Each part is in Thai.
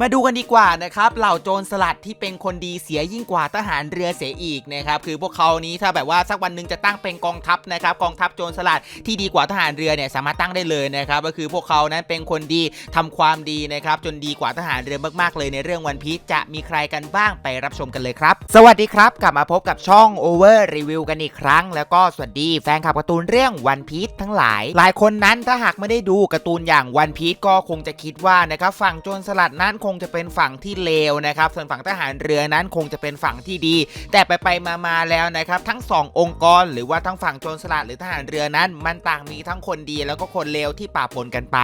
มาดูกันดีกว่านะครับเหล่าโจรสลัดที่เป็นคนดีเสียยิ่งกว่าทหารเรือเสียอีกนะครับคือพวกเขานี้ถ้าแบบว่าสักวันหนึ่งจะตั้งเป็นกองทัพนะครับกองทัพโจรสลัดที่ดีกว่าทหารเรือเนี่ยสามารถตั้งได้เลยนะครับก็คือพวกเขานั้นเป็นคนดีทำความดีนะครับจนดีกว่าทหารเรือมากๆเลยในเรื่องวันพีชจะมีใครกันบ้างไปรับชมกันเลยครับ สวัสดีครับ กลับมาพบกับช่อง Over Review กันอีกครั้ง แล้วก็สวัสดีแฟนคลับการ์ตูนเรื่องวันพีชทั้งหลาย หลายคนนั้นถ้าหากไม่ได้ดูการ์ตูนอย่างวันพีชก็คงจะคิดว่านะครับฝั่งโจรสลัดนั้นคงจะเป็นฝั่งที่เลวนะครับ ส่วนฝั่งทหารเรือนั้นคงจะเป็นฝั่งที่ดี แต่ไปไปมามาแล้วนะครับ ทั้งสององค์กร หรือว่าทั้งฝั่งโจรสลัดหรือทหารเรือนั้น มันต่างมีทั้งคนดีแล้วก็คนเลวที่ปะปนกันไป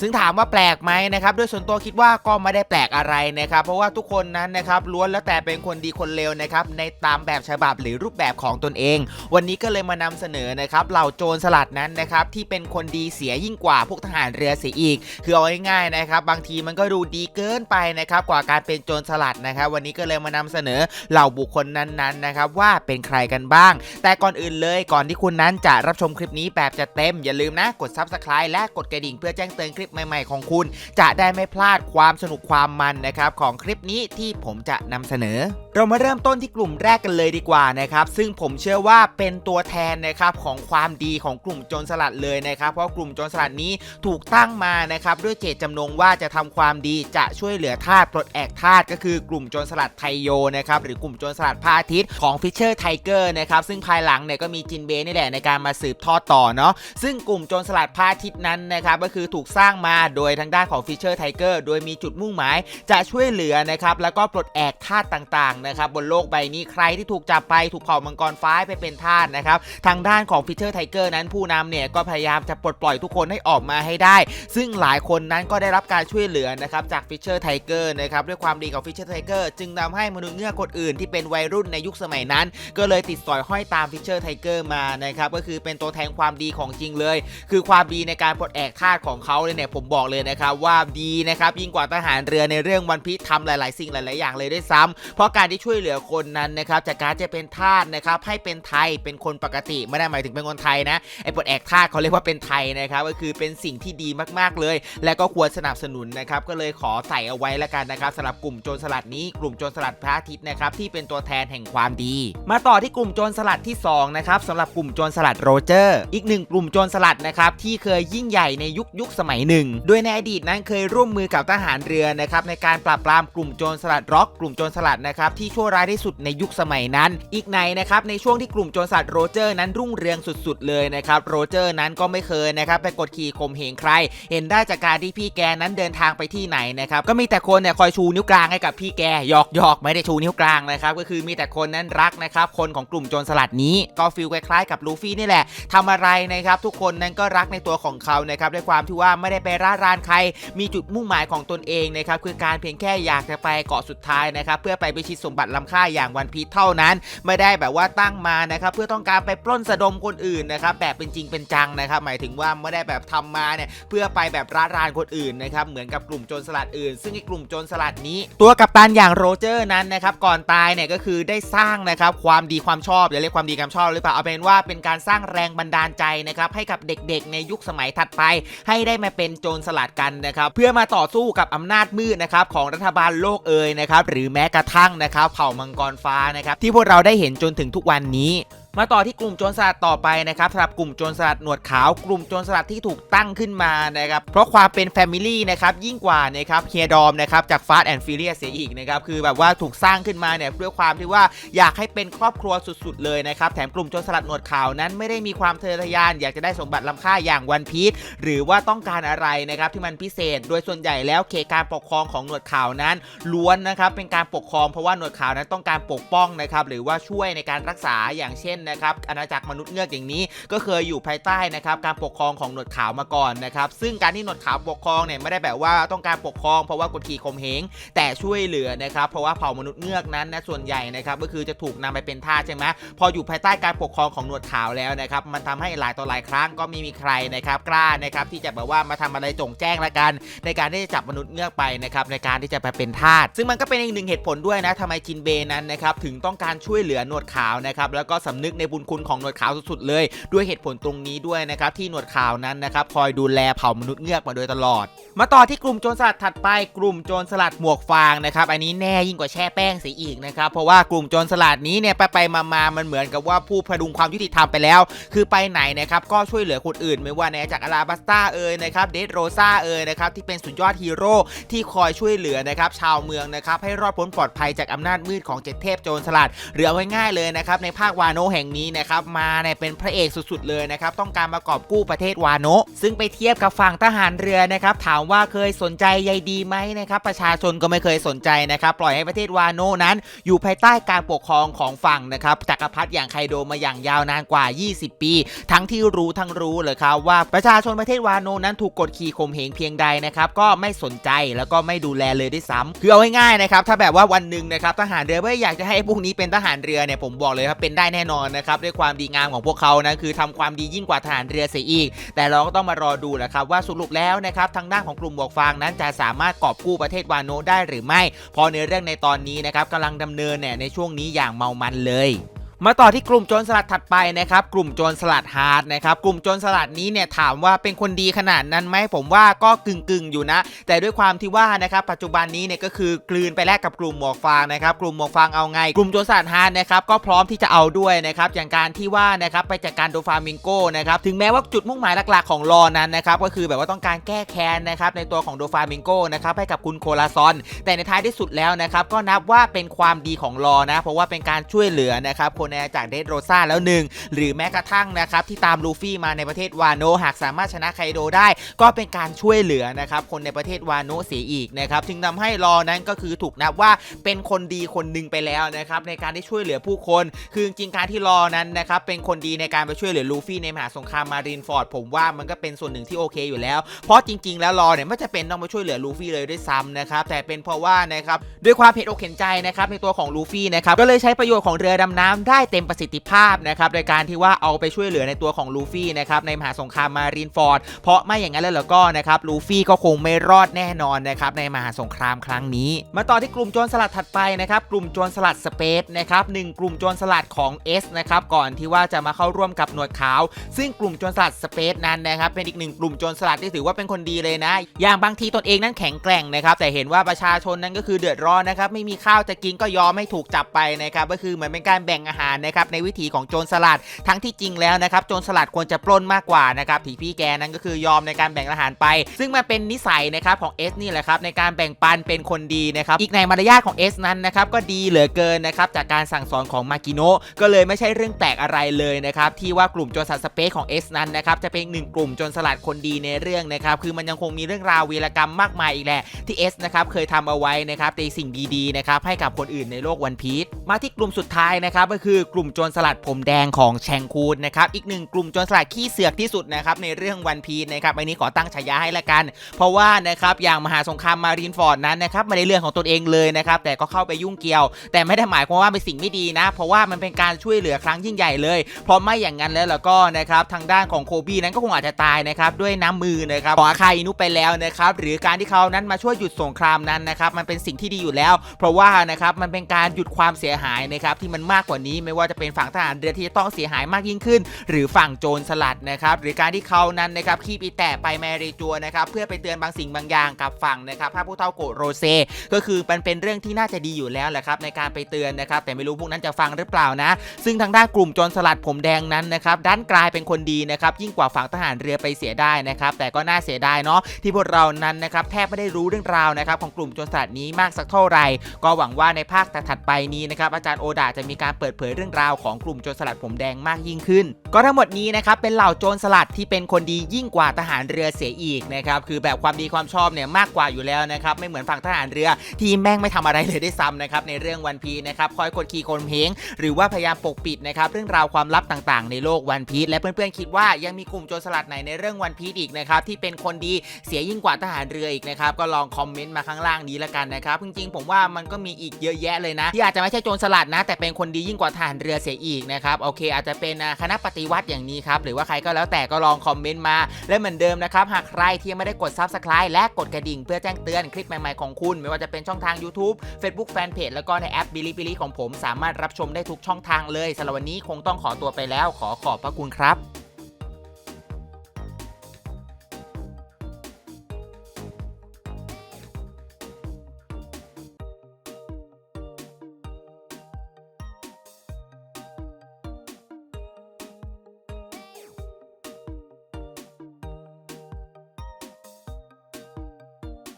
ซึ่งถามว่าแปลกไหมนะครับด้วยส่วนตัวคิดว่าก็ไม่ได้แปลกอะไรนะครับ เพราะว่าทุกคนนั้นนะครับล้วนแล้วแต่เป็นคนดีคนเลวนะครับในตามแบบฉบับหรือรูปแบบของตนเอง วันนี้ก็เลยมานำเสนอนะครับเหล่าโจรสลัดนั้นนะครับที่เป็นคนดีเสียยิ่งกว่าพวกทหารเรือเสียอีก คือเอาง่ายๆนะครับบางทีมันก็ดูดีเกินไปนะครับกว่าการเป็นโจรสลัดนะครับวันนี้ก็เลยมานำเสนอเหล่าบุคคลนั้นๆนะครับว่าเป็นใครกันบ้าง แต่ก่อนอื่นเลยก่อนที่คุณนั้นจะรับชมคลิปนี้แบบจะเต็ม อย่าลืมนะกด Subscribe และกดกระดิ่งเพื่อแจ้งเตือนคลิปใหม่ๆของคุณ จะได้ไม่พลาดความสนุกความมันนะครับของคลิปนี้ที่ผมจะนำเสนอ เรามาเริ่มต้นที่กลุ่มแรกกันเลยดีกว่านะครับซึ่งผมเชื่อว่าเป็นตัวแทนนะครับของความดีของกลุ่มโจรสลัดเลยนะครับ เพราะกลุ่มโจรสลัดนี้ถูกตั้งมานะครับด้วยเจตจำนงว่าจะทำความดีจะช่วยเหลือทาสปลดแอกทาสก็คือกลุ่มโจรสลัดไทโยนะครับหรือกลุ่มโจรสลัดพระอาทิตย์ของฟิชเชอร์ไทเกอร์นะครับซึ่งภายหลังเนี่ยก็มีจินเบนี่แหละในการมาสืบทอดต่อเนาะซึ่งกลุ่มโจรสลัดพระอาทิตย์นั้นนะครับก็คือถูกสร้างมาโดยทางด้านของฟิชเชอร์ไทเกอร์โดยมีจุดมุ่งหมาย จะช่วยเหลือนะครับแล้วก็ปลดแอกทาสต่างๆนะครับบนโลกใบนี้ใครที่ถูกจับไปถูกเผ่ามังกรฟ้าไปเป็นทาสนะครับทางด้านของฟิชเชอร์ไทเกอร์นั้นผู้นำเนี่ยก็พยายามจะปลดปล่อยทุกคนให้ออกมาให้ได้ ซึ่งหลายคนนั้นก็ได้รับการช่วยเหลือนะครับจากฟิชเชอร์ไทเกอร์นะครับด้วยความดีของฟิชเชอร์ไทเกอร์จึงทำให้มนุษย์เงือกคนอื่นที่เป็นวัยรุ่นในยุคสมัยนั้น ก็เลยติดสอยห้อยตามฟิชเชอร์ไทเกอร์มานะครับก็คือเป็นตัวแทนความดีของจริงเลย คือความดีในการปลดแอกทาสของเขาเลยเนี่ยผมบอกเลยนะครับว่าดีนะครับยิ่งกว่าทหารเรือในเรื่องวันพีชทำหลาย ๆ สิ่งหลาย ๆ อย่างเลยด้วยซ้ำเพราะการที่ช่วยเหลือคนนั้นนะครับจากการจะเป็นทาสนะครับให้เป็นไทยเป็นคนปกติไม่ได้หมายถึงเป็นคนไทยนะไอ้ปลดแอกทาสเขาเรียกว่าเป็นไทยนะครับก็คือเป็นสิ่งที่ดีมาก ๆ เลย และก็ควรสนับสนุนนะครับก็เลยขอใส่เอาไว้แล้วกันนะครับสำหรับกลุ่มโจรสลัดนี้กลุ่มโจรสลัดพระอาทิตย์นะครับที่เป็นตัวแทนแห่งความดี มาต่อที่กลุ่มโจรสลัดที่สองนะครับสำหรับกลุ่มโจรสลัดโรเจอร์ อีกหนึ่งกลุ่มโจรสลัดนะครับที่เคยยิ่งใหญ่ในยุคยุคสมัยหนึ่ง โดยในอดีตนั้นเคยร่วมมือกับทหารเรือนะครับในการปราบปรามกลุ่มโจรสลัดร็อกกลุ่มโจรสลัดนะครับที่ชั่วร้ายที่สุดในยุคสมัยนั้น อีกในนะครับในช่วงที่กลุ่มโจรสลัดโรเจอร์นั้นรุ่งเรืองสุดๆ เลยนะครับโรเจอร์นั้นก็ไม่เคยนะครับไปกดขี่ข่มเหงใคร เห็นได้จากการที่พี่แกนั้นเดินทางไปที่ไหนนะครับก็มีแต่คนเนี่ยคอยชูนิ้วกลางให้กับพี่แกหยอกหยอกไม่ได้ชูนิ้วกลางนะครับก็คือมีแต่คนนั้นรักนะครับคนของกลุ่มโจรสลัดนี้ก็ฟีลคล้ายๆกับลูฟี่นี่แหละทำอะไรนะครับทุกคนนั้นก็รักในตัวของเขานะครับด้วยความที่ว่าไม่ได้ไปร่ารานใคร มีจุดมุ่งหมายของตนเองนะครับคือการเพียงแค่อยากจะไปเกาะสุดท้ายนะครับเพื่อไปพิชิตสมบัติล้ำค่าอย่างวันพีเท่านั้น ไม่ได้แบบว่าตั้งมานะครับเพื่อต้องการไปปล้นสะดมคนอื่นนะครับแบบเป็นจริงเป็นจังนะครับหมายถึงว่าไม่ได้แบบทำมาเนี่ยเพื่อไปแบบร่ารานคนอื่นนะครับเหมือนกับกลุ่มโจรสลัดอื่น ซึ่งไอ้กลุ่มโจรสลัดนี้ ตัวกัปตันอย่างโรเจอร์นั้นนะครับก่อนตายเนี่ยก็คือได้สร้างนะครับความดีความชอบอย่าเรียกความดีความชอบหรือเปล่าเอาเป็นว่าเป็นการสร้างแรงบันดาลใจนะครับให้กับเด็กๆ ในยุคสมัยถัดไป ให้ได้มาเป็นโจรสลัดกันนะครับเพื่อมาต่อสู้กับอำนาจมืดนะครับของรัฐบาลโลกเอยนะครับหรือแม้กระทั่งนะครับเผ่ามังกรฟ้านะครับที่พวกเราได้เห็นจนถึงทุกวันนี้ มาต่อที่กลุ่มโจรสลัดต่อไปนะครับสำหรับกลุ่มโจรสลัดหนวดขาว กลุ่มโจรสลัดที่ถูกตั้งขึ้นมานะครับเพราะความเป็นแฟมิลี่นะครับยิ่งกว่านะครับเฮียดอมนะครับจากฟาสต์แอนด์ฟิเลียเสียอีกนะครับคือแบบว่าถูกสร้างขึ้นมาเนี่ยเพื่อความที่ว่าอยากให้เป็นครอบครัวสุดๆเลยนะครับแถมกลุ่มโจรสลัดหนวดขาวนั้นไม่ได้มีความเทะทะยานอยากจะได้สมบัติล้ำค่าอย่างวันพีชหรือว่าต้องการอะไรนะครับที่มันพิเศษ โดยส่วนใหญ่แล้วเขตการปกครองของหนวดขาวนั้นล้วนนะครับเป็นการปกครองเพราะว่าหนวดขาวนั้นต้องการปกป้องนะครับหรือว่าช่วยในการรักษาอย่างเช่นนะครับอาณาจักรมนุษย์เงือกอย่างนี้ ก็เคยอยู่ภายใต้นะครับการปกครองของหนวดขาวมาก่อนนะครับซึ่งการที่หนวดขาวปกครองเนี่ยไม่ได้แบบว่าต้องการปกครองเพราะว่ากดขี่ข่มเหงแต่ช่วยเหลือนะครับเพราะว่าเผ่ามนุษย์เงือกนั้นนะส่วนใหญ่นะครับก็คือจะถูกนำไปเป็นทาสใช่ไหมพออยู่ภายใต้การปกครองของหนวดขาวแล้วนะครับมันทำให้หลายต่อหลายครั้งก็ไม่มีใครนะครับกล้านะครับที่จะแบบว่ามาทำอะไรจงแจ้งละกัน ในการที่จะจับมนุษย์เงือกไปนะครับในการที่จะไปเป็นทาสซึ่งมันก็เป็นอีกหนึ่งเหตุผลด้วยนะทำไมจินเบย์นั้นนะครับถึงต้องการช่วยเหลือหนวดขาวนะครับแล้วก็สำนึกในบุญคุณของหนวดขาวสุดๆเลย ด้วยเหตุผลตรงนี้ด้วยนะครับที่หนวดขาวนั้นนะครับคอยดูแลเผ่ามนุษย์เงือกมาโดยตลอด มาต่อที่กลุ่มโจรสลัดถัดไปกลุ่มโจรสลัดหมวกฟางนะครับอันนี้แน่ยิ่งกว่าแช่แป้งเสียอีกนะครับเพราะว่ากลุ่มโจรสลัดนี้เนี่ยไปไปๆมาๆมันเหมือนกับว่าผู้พดุงความยุติธรรมไปแล้ว คือไปไหนนะครับก็ช่วยเหลือคนอื่น ไม่ว่าในจากอาราบัสตาเอ่ยนะครับเดดโรซาเอ่ยนะครับที่เป็นสุดยอดฮีโร่ที่คอยช่วยเหลือนะครับชาวเมืองนะครับให้รอดพ้นปลอดภัยจากอำนาจมืดของเจ็ดเทพโจรสลัดหรือเอาง่ายๆเลยนะครับในภาควาโนแห่งนี้นะครับมาเนี่ยเป็นพระเอกสุดๆเลยนะครับต้องการมากอบกู้ประเทศวาโนะซึ่งไปเทียบกับฝั่งทหารเรือนะครับถามว่าเคยสนใจใยดีไหมนะครับประชาชนก็ไม่เคยสนใจนะครับปล่อยให้ประเทศวาโนะนั้น อยู่ภายใต้การปกครองของฝั่งนะครับจักรพรรดิอย่างไคโดมาอย่างยาวนานกว่า 20 ปี ทั้งที่รู้ทั้งรู้เลยครับว่าประชาชนประเทศวาโนะนั้นถูกกดขี่ข่มเหงเพียงใดนะครับก็ไม่สนใจแล้วก็ไม่ดูแลเลยด้วยซ้ำคือเอาง่ายๆนะครับถ้าแบบว่าวันหนึ่งนะครับทหารเรือไม่อยากจะให้พวกนี้เป็นทหารเรือเนี่ยผมบอกเลยครับเป็นได้แน่นอนนะครับด้วยความดีงามของพวกเขานะคือทำความดียิ่งกว่าทหารเรือเสียอีก แต่เราก็ต้องมารอดูแหละครับว่าสรุปแล้วนะครับทางด้านของกลุ่มบวกฟางนั้นจะสามารถกอบกู้ประเทศวาโนได้หรือไม่เพอในเรื่องในตอนนี้นะครับกำลังดำเนินเนี่ยในช่วงนี้อย่างเมามันเลย มาต่อที่กลุ่มโจรสลัดถัดไปนะครับ กลุ่มโจรสลัดฮาร์ดนะครับ กลุ่มโจรสลัดนี้เนี่ยถามว่าเป็นคนดีขนาดนั้นไหมผมว่าก็กึ่งกึ่งๆอยู่นะ แต่ด้วยความที่ว่านะครับปัจจุบันนี้เนี่ยก็คือกลืนไปแลกกับกลุ่มหมวกฟางนะครับ กลุ่มหมวกฟางเอาไง กลุ่มโจรสลัดฮาร์ดนะครับก็พร้อมที่จะเอาด้วยนะครับอย่างการที่ว่านะครับไปจัดการโดฟามิงโกนะครับถึงแม้ว่าจุดมุ่งหมายหลักๆของรอนั้นนะครับก็คือแบบว่าต้องการแก้แค้นนะครับในตัวของโดฟามิงโกนะครับให้กับคุณโคลาซอน แต่ในท้ายที่สุดแล้วนะครับก็นับว่าเป็นความดีของรอนะ เพราะว่าเป็นการช่วยเหลือนะครับคนในจากเดดโรซ่าแล้วหนึ่งหรือแม้กระทั่งนะครับที่ตามลูฟี่มาในประเทศวาโนหากสามารถชนะไคโดได้ ก็เป็นการช่วยเหลือนะครับคนในประเทศวาโนเสียอีกนะครับจึงทำให้รอนั้นก็คือถูกนับว่าเป็นคนดีคนหนึ่งไปแล้วนะครับในการที่ช่วยเหลือผู้คน คือจริงการที่รอนั้นนะครับเป็นคนดีในการไปช่วยเหลือลูฟี่ในมหาสงครามมารีนฟอร์ดผมว่ามันก็เป็นส่วนหนึ่งที่โอเคอยู่แล้ว เพราะจริง ๆ แล้วรอเนี่ยไม่จะเป็นต้องมาช่วยเหลือลูฟี่เลยด้วยซ้ำนะครับแต่เป็นเพราะว่านะครับด้วยความเห็นอกเห็นใจนะครับในตัวของลูฟี่นะครับก็เลยใช้ประโยชน์ของเรือดำน้ำได้ได้เต็มประสิทธิภาพนะครับโดยการที่ว่าเอาไปช่วยเหลือในตัวของลูฟี่นะครับในมหาสงครามมารีนฟอร์ดเพราะไม่อย่างนั้นแล้วก็นะครับลูฟี่ก็คงไม่รอดแน่นอนนะครับในมหาสงครามครั้งนี้ มาต่อที่กลุ่มโจรสลัดถัดไปนะครับกลุ่มโจรสลัดสเปซนะครับหนึ่งกลุ่มโจรสลัดของ S นะครับก่อนที่ว่าจะมาเข้าร่วมกับหนวดขาว ซึ่งกลุ่มโจรสลัดสเปซนั้นนะครับเป็นอีกหนึ่งกลุ่มโจรสลัดที่ถือว่าเป็นคนดีเลยนะ อย่างบางทีตนเองนั้นแข็งแกร่งนะครับแต่เห็นว่าประชาชนนั้นก็คือเดือดร้อนนะครับไม่มีข้าวจะกินก็ยอมให้ถูกจับไปนะครับก็คือเหมือนเป็นการแบ่งอาหารนะครับในวิถีของโจรสลัดทั้งที่จริงแล้วนะครับโจรสลัดควรจะปล้นมากกว่านะครับที่พี่แกนั้นก็คือยอมในการแบ่งอาหารไป ซึ่งมันเป็นนิสัยนะครับของ S นี่แหละครับในการแบ่งปันเป็นคนดีนะครับอีกในมารยาทของ S นั้นนะครับก็ดีเหลือเกินนะครับจากการสั่งสอนของมากิโนะก็เลยไม่ใช่เรื่องแปลกอะไรเลยนะครับที่ว่ากลุ่มโจรสลัดสเปซของ S นั้นนะครับจะเป็นหนึ่งกลุ่มโจรสลัดคนดีในเรื่องนะครับคือมันยังคงมีเรื่องราววีรกรรมมากมายอีกแหละที่ S นะครับเคยทำเอาไว้นะครับในสิ่งดีๆนะครับให้กับคนอื่นในโลกวันพีชมาที่กลุ่มสุดท้ายนะครับก็คืออกลุ่มโจรสลัดผมแดงของแชงคูนนะครับอีกหนึ่งกลุ่มโจรสลัดขี้เสือกที่สุดนะครับในเรื่องวันพีนะครับอันนี้ขอตั้งฉายาให้ละกัน เพราะว่านะครับอย่างมหาสงครามมารีนฟอร์ดนั้นนะครับไม่ได้เรื่องของตนเองเลยนะครับแต่ก็เข้าไปยุ่งเกี่ยว แต่ไม่ได้หมายความว่าเป็นสิ่งไม่ดีนะ เพราะว่ามันเป็นการช่วยเหลือครั้งยิ่งใหญ่เลย เพราะไม่อย่างนั้นแล้วแล้วก็นะครับทางด้านของโคบี้นั้นก็คงอาจจะตายนะครับด้วยน้ำมือนะครับของอาคาอินุไปแล้วนะครับหรือการที่เขานั้นมาช่วยหยุดสงครามนั้นนะครับมันเป็นสิ่งที่ดีอยู่แล้ว เพราะว่านะครับมันเป็นการหยุดความเสียหายนะครับที่มันมากกว่านี้ไม่ว่าจะเป็นฝั่งทหารเรือที่จะต้องเสียหายมากยิ่งขึ้น หรือฝั่งโจรสลัดนะครับหรือการที่เขานั้นนะครับขี้ปีแตะไปแมรีจัวนะครับเพื่อไปเตือนบางสิ่งบางอย่างกับฝั่งนะครับพระผู้เฒ่าโกโรเซ ก็คือมันเป็นเรื่องที่น่าจะดีอยู่แล้วแหละครับในการไปเตือนนะครับแต่ไม่รู้พวกนั้นจะฟังหรือเปล่านะ ซึ่งทางด้านกลุ่มโจรสลัดผมแดงนั้นนะครับด้านกลายเป็นคนดีนะครับยิ่งกว่าฝั่งทหารเรือไปเสียได้นะครับแต่ก็น่าเสียดายเนาะที่พวกเรานั้นนะครับแทบไม่ได้รู้เรื่องราวนะครับของกลุ่มโจรสลัดนี้มากสักเท่าไหร่ ก็หวังว่าในภาคถัดไปนี้นะครับอาจารย์โอดาจะมีการเปิดเผยเรื่องราวของกลุ่มโจรสลัดผมแดงมากยิ่งขึ้น ก็ทั้งหมดนี้นะครับเป็นเหล่าโจรสลัดที่เป็นคนดียิ่งกว่าทหารเรือเสียอีกนะครับคือแบบความดีความชอบเนี่ยมากกว่าอยู่แล้วนะครับไม่เหมือนฝั่งทหารเรือที่แม่งไม่ทำอะไรเลยได้ซ้ำนะครับในเรื่องวันพีนะครับคอยกดขี่คนเพงหรือว่าพยายามปกปิดนะครับเรื่องราวความลับต่างๆ ในโลกวันพีและเพื่อนๆคิดว่ายังมีกลุ่มโจรสลัดไหนในเรื่องวันพีอีกนะครับที่เป็นคนดีเสียยิ่งกว่าทหารเรืออีกนะครับก็ลองคอมเมนต์มาข้างล่างนี้ละกันนะครับจริงๆผมว่ามันก็มีอีกเยอะแยะเลยนะที่อาจจะไม่ใช่โจรสลัดนะ แต่เป็นคนดียิ่งกว่าทหารเรือเสียอีกนะครับโอเค อาจจะเป็นคณะปฏิวัติอย่างนี้ครับหรือว่าใครก็แล้วแต่ก็ลองคอมเมนต์มา และเหมือนเดิมนะครับหากใครที่ยังไม่ได้กด Subscribe และกดกระดิ่งเพื่อแจ้งเตือนคลิปใหม่ๆของคุณ ไม่ว่าจะเป็นช่องทาง YouTube Facebook Fanpage แล้วก็ในแอปบิลิบิลิของผม สามารถรับชมได้ทุกช่องทางเลยสำหรับวันนี้คงต้องขอตัวไปแล้ว ขอขอบพระคุณครับ